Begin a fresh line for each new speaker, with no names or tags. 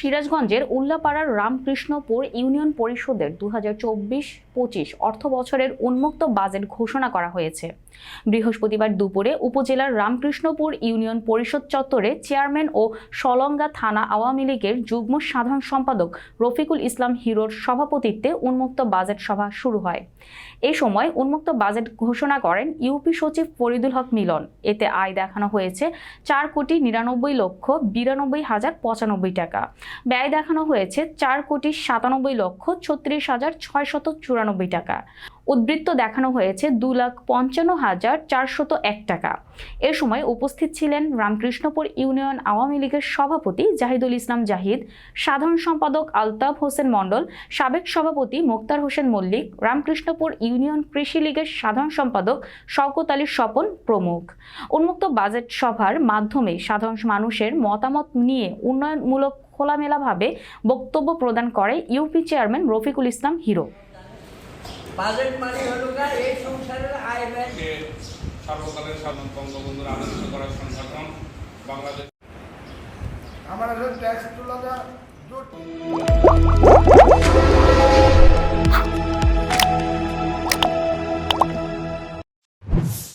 সিরাজগঞ্জের উল্লাপাড়ার রামকৃষ্ণপুর ইউনিয়ন পরিষদের দু হাজার চব্বিশ পঁচিশ অর্থ বছরের উন্মুক্ত বাজেট ঘোষণা করা হয়েছে। বৃহস্পতিবার দুপুরে উপজেলার রামকৃষ্ণপুর ইউনিয়ন পরিষদ চত্বরে চেয়ারম্যান ও সলঙ্গা থানা আওয়ামী লীগের যুগ্ম সাধারণ সম্পাদক রফিকুল ইসলাম হিরোর সভাপতিত্বে উন্মুক্ত বাজেট সভা শুরু হয়। এ সময় উন্মুক্ত বাজেট ঘোষণা করেন ইউপি সচিব ফরিদুল হক মিলন। এতে আয় দেখানো হয়েছে চার কোটি নিরানব্বই লক্ষ বিরানব্বই হাজার পঁচানব্বই টাকা। ব্যয় দেখানো হয়েছে চার কোটি সাতানব্বই লক্ষ ছত্রিশ হাজার ছয়শত চুরানব্বই টাকা। উদ্বৃত্ত দেখানো হয়েছে দু লাখ পঞ্চান্ন হাজার চারশত এক টাকা। এ সময় উপস্থিত ছিলেন রামকৃষ্ণপুর ইউনিয়ন আওয়ামী লীগের সভাপতি জাহিদুল ইসলাম জাহিদ, সাধারণ সম্পাদক আলতাফ হোসেন মণ্ডল, সাবেক সভাপতি মোক্তার হোসেন মল্লিক, রামকৃষ্ণপুর ইউনিয়ন কৃষি লীগের সাধারণ সম্পাদক শওকত আলী স্বপন প্রমুখ। উন্মুক্ত বাজেট সভার মাধ্যমে সাধারণ মানুষের মতামত নিয়ে উন্নয়নমূলক খোলামেলাভাবে বক্তব্য প্রদান করে UP chairman Rafiqul Islam Hero.
Budget মানে হলো এই সংসারের আয় ব্যয়।
সর্বকালের সাধারণ বঙ্গবন্ধুর আনন্দ করার সংগঠন বাংলাদেশ আমার ট্যাক্স তোলা জটিল।